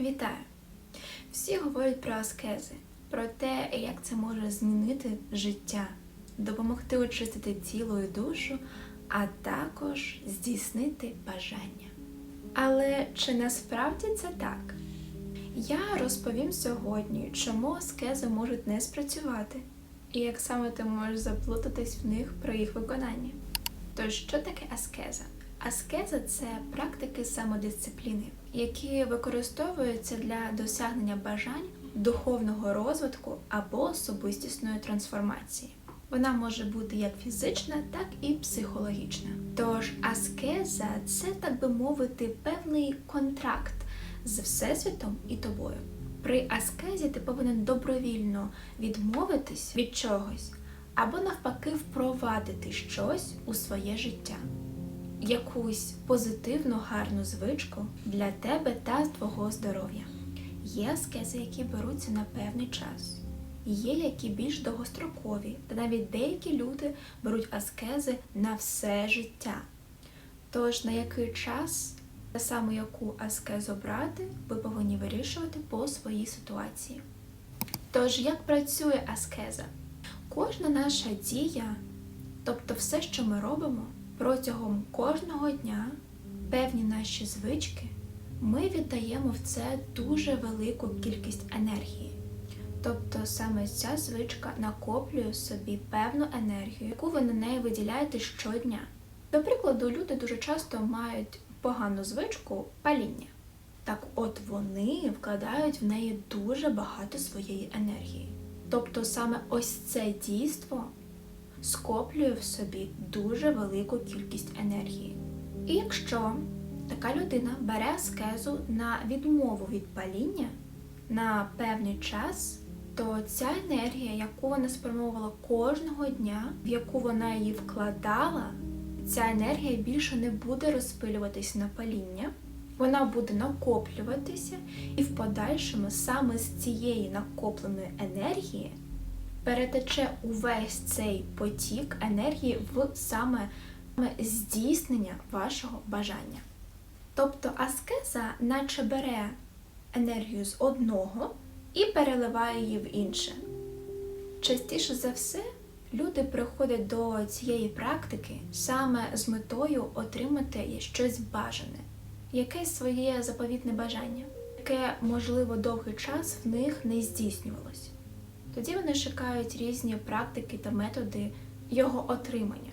Вітаю! Всі говорять про аскези, про те, як це може змінити життя, допомогти очистити тіло і душу, а також здійснити бажання. Але чи насправді це так? Я розповім сьогодні, чому аскези можуть не спрацювати, і як саме ти можеш заплутатись в них при їх виконанні. Тож, що таке аскеза? Аскеза це практики самодисципліни, які використовуються для досягнення бажань, духовного розвитку або особистісної трансформації. Вона може бути як фізична, так і психологічна. Тож аскеза це, так би мовити, певний контракт з Всесвітом і тобою. При аскезі ти повинен добровільно відмовитись від чогось або навпаки впровадити щось у своє життя якусь позитивну гарну звичку для тебе та твого здоров'я. Є аскези, які беруться на певний час, є які більш довгострокові, та навіть деякі люди беруть аскези на все життя. Тож на який час та саме яку аскезу брати, ви повинні вирішувати по своїй ситуації. Тож, як працює аскеза? Кожна наша дія, тобто все, що ми робимо, протягом кожного дня певні наші звички, ми віддаємо в це дуже велику кількість енергії. Тобто саме ця звичка накоплює собі певну енергію, яку ви на неї виділяєте щодня. До прикладу, люди дуже часто мають погану звичку паління. Так от вони вкладають в неї дуже багато своєї енергії. Тобто саме ось це дійство скоплює в собі дуже велику кількість енергії. І якщо така людина бере аскезу на відмову від паління на певний час, то ця енергія, яку вона спрямовувала кожного дня, в яку вона її вкладала, ця енергія більше не буде розпилюватись на паління, вона буде накоплюватися, і в подальшому саме з цієї накопленої енергії перетече увесь цей потік енергії в саме здійснення вашого бажання. Тобто аскеза наче бере енергію з одного і переливає її в інше. Частіше за все, люди приходять до цієї практики саме з метою отримати щось бажане, якесь своє заповітне бажання, яке, можливо, довгий час в них не здійснювалось. Тоді вони шукають різні практики та методи його отримання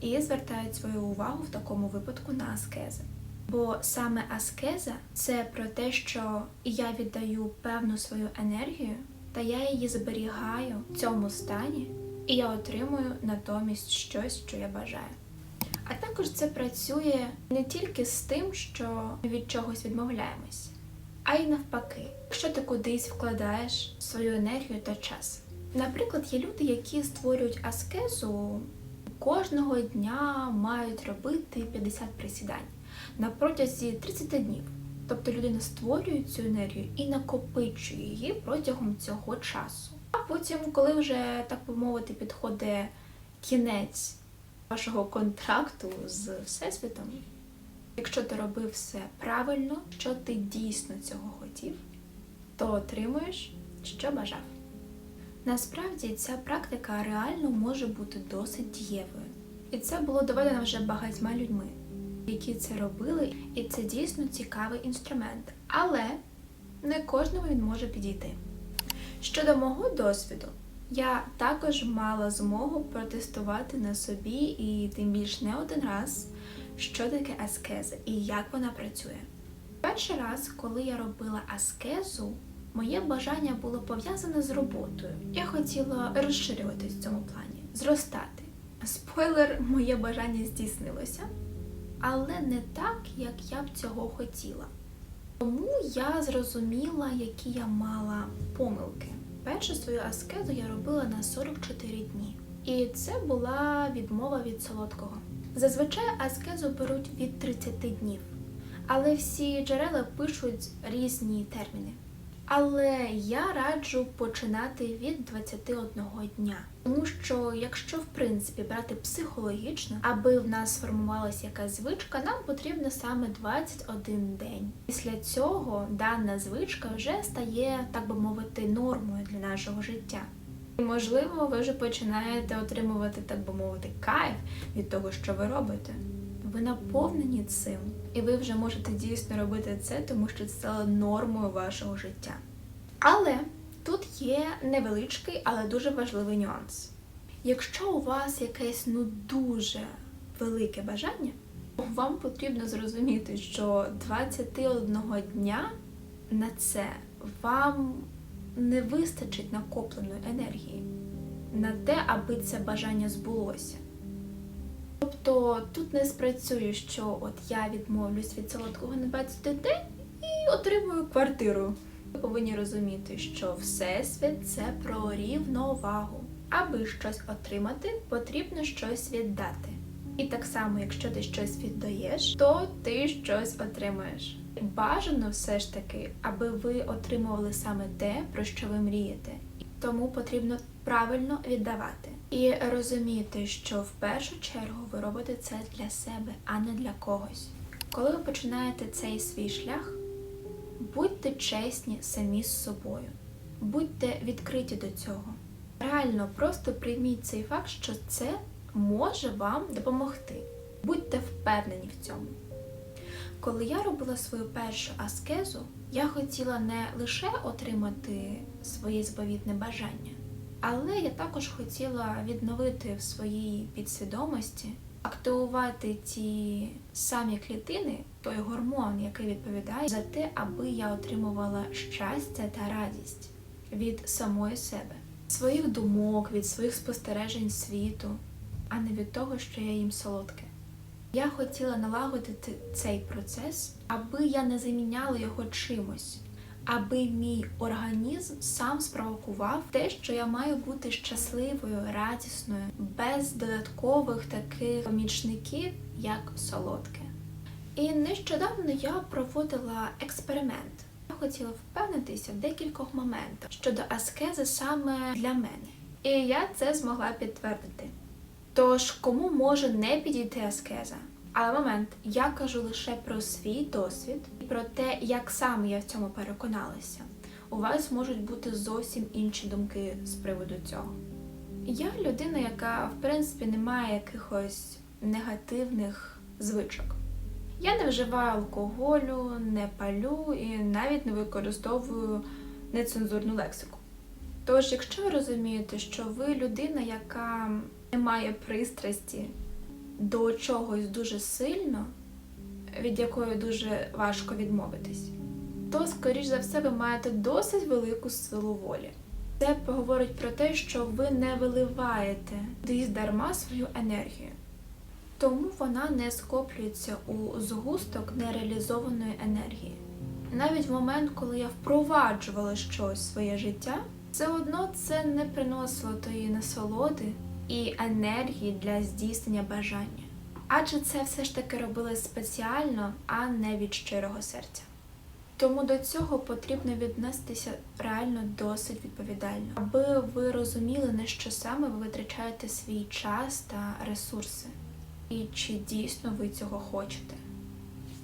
і звертають свою увагу в такому випадку на аскези. Бо саме аскеза це про те, що я віддаю певну свою енергію, та я її зберігаю в цьому стані, і я отримую натомість щось, що я бажаю. А також це працює не тільки з тим, що ми від чогось відмовляємось, а й навпаки, якщо ти кудись вкладаєш свою енергію та час. Наприклад, є люди, які створюють аскезу, кожного дня мають робити 50 присідань на протязі 30 днів. Тобто людина створює цю енергію і накопичує її протягом цього часу. А потім, коли вже, так би мовити, підходить кінець вашого контракту з Всесвітом, якщо ти робив все правильно, що ти дійсно цього хотів, то отримуєш, що бажав. Насправді ця практика реально може бути досить дієвою. І це було доведено вже багатьма людьми, які це робили, і це дійсно цікавий інструмент. Але не кожному він може підійти. Щодо мого досвіду, я також мала змогу протестувати на собі і тим більш не один раз, що таке аскеза і як вона працює. Перший раз, коли я робила аскезу, моє бажання було пов'язане з роботою. Я хотіла розширюватись в цьому плані, зростати. Спойлер, моє бажання здійснилося, але не так, як я б цього хотіла. Тому я зрозуміла, які я мала помилки. Першу свою аскезу я робила на 44 дні. І це була відмова від солодкого. Зазвичай аскезу беруть від 30 днів, але всі джерела пишуть різні терміни. Але я раджу починати від 21 дня. Тому що, якщо в принципі брати психологічно, аби в нас сформувалася якась звичка, нам потрібно саме 21 день. Після цього дана звичка вже стає, так би мовити, нормою для нашого життя. Можливо, ви вже починаєте отримувати, так би мовити, кайф від того, що ви робите. Ви наповнені цим, і ви вже можете дійсно робити це, тому що це стало нормою вашого життя. Але тут є невеличкий, але дуже важливий нюанс. Якщо у вас якесь ну дуже велике бажання, вам потрібно зрозуміти, що 21 дня на це вам не вистачить накопленої енергії на те, аби це бажання збулося. Тобто тут не спрацює, що от я відмовлюсь від солодкого на 21 день і отримую квартиру. Ви повинні розуміти, що всесвіт це про рівновагу. Аби щось отримати, потрібно щось віддати. І так само, якщо ти щось віддаєш, то ти щось отримаєш. Бажано все ж таки, аби ви отримували саме те, про що ви мрієте. Тому потрібно правильно віддавати і розуміти, що в першу чергу ви робите це для себе, а не для когось. Коли ви починаєте цей свій шлях, будьте чесні самі з собою, будьте відкриті до цього. Реально, просто прийміть цей факт, що це може вам допомогти. Будьте впевнені в цьому. Коли я робила свою першу аскезу, я хотіла не лише отримати своє заповітне бажання, але я також хотіла відновити в своїй підсвідомості, активувати ті самі клітини, той гормон, який відповідає за те, аби я отримувала щастя та радість від самої себе, своїх думок, від своїх спостережень світу, а не від того, що я їм солодке. Я хотіла налагодити цей процес, аби я не заміняла його чимось, аби мій організм сам спровокував те, що я маю бути щасливою, радісною, без додаткових таких помічників, як солодке. І нещодавно я проводила експеримент. Я хотіла впевнитися в декількох моментах щодо аскези саме для мене. І я це змогла підтвердити. Тож, кому може не підійти аскеза? Але момент, я кажу лише про свій досвід і про те, як саме я в цьому переконалася. У вас можуть бути зовсім інші думки з приводу цього. Я людина, яка в принципі не має якихось негативних звичок. Я не вживаю алкоголю, не палю і навіть не використовую нецензурну лексику. Тож, якщо ви розумієте, що ви людина, яка не має пристрасті до чогось дуже сильно, від якої дуже важко відмовитись, то, скоріш за все, ви маєте досить велику силу волі. Це говорить про те, що ви не виливаєте десь дарма свою енергію. Тому вона не скоплюється у згусток нереалізованої енергії. Навіть в момент, коли я впроваджувала щось в своє життя, все одно це не приносило тої насолоди і енергії для здійснення бажання. Адже це все ж таки робили спеціально, а не від щирого серця. Тому до цього потрібно віднестися реально досить відповідально, аби ви розуміли, на що саме ви витрачаєте свій час та ресурси, і чи дійсно ви цього хочете.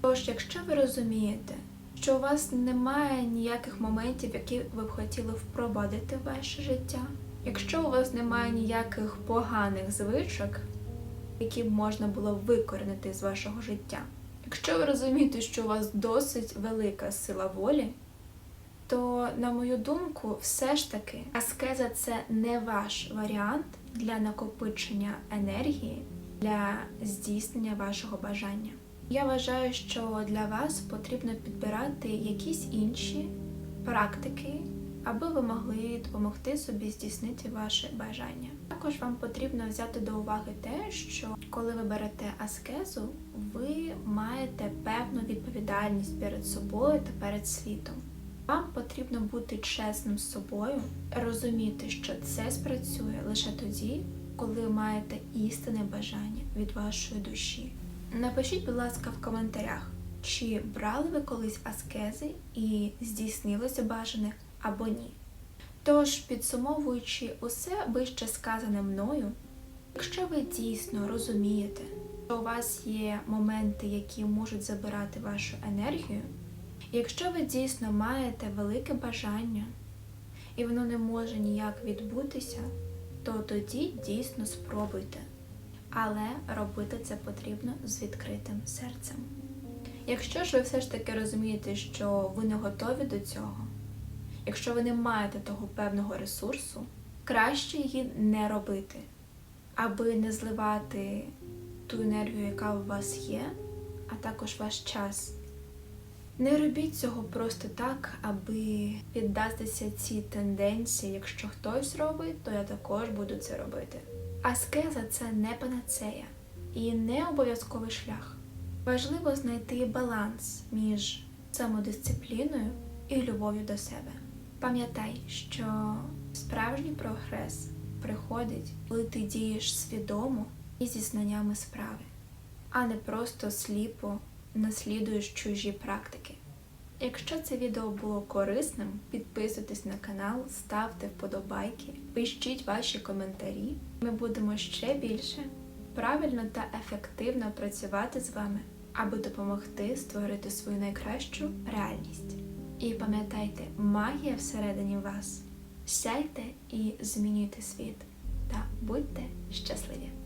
Тож, якщо ви розумієте, що у вас немає ніяких моментів, які ви б хотіли впровадити в ваше життя, якщо у вас немає ніяких поганих звичок, які б можна було викоренити з вашого життя, якщо ви розумієте, що у вас досить велика сила волі, то, на мою думку, все ж таки аскеза це не ваш варіант для накопичення енергії, для здійснення вашого бажання. Я вважаю, що для вас потрібно підбирати якісь інші практики, аби ви могли допомогти собі здійснити ваше бажання. Також вам потрібно взяти до уваги те, що коли ви берете аскезу, ви маєте певну відповідальність перед собою та перед світом. Вам потрібно бути чесним з собою, розуміти, що це спрацює лише тоді, коли маєте істинне бажання від вашої душі. Напишіть, будь ласка, в коментарях, чи брали ви колись аскези і здійснилося бажане або ні. Тож, підсумовуючи усе вище сказане мною, якщо ви дійсно розумієте, що у вас є моменти, які можуть забирати вашу енергію, якщо ви дійсно маєте велике бажання і воно не може ніяк відбутися, то тоді дійсно спробуйте. Але робити це потрібно з відкритим серцем. Якщо ж ви все ж таки розумієте, що ви не готові до цього, якщо ви не маєте того певного ресурсу, краще її не робити, аби не зливати ту енергію, яка у вас є, а також ваш час. Не робіть цього просто так, аби піддатися цій тенденції. Якщо хтось робить, то я також буду це робити. Аскеза це не панацея і не обов'язковий шлях. Важливо знайти баланс між самодисципліною і любов'ю до себе. Пам'ятай, що справжній прогрес приходить, коли ти дієш свідомо і зі знаннями справи, а не просто сліпо наслідуєш чужі практики. Якщо це відео було корисним, підписуйтесь на канал, ставте вподобайки, пишіть ваші коментарі. Ми будемо ще більше правильно та ефективно працювати з вами, аби допомогти створити свою найкращу реальність. І пам'ятайте, магія всередині вас. Сяйте і змінюйте світ та будьте щасливі!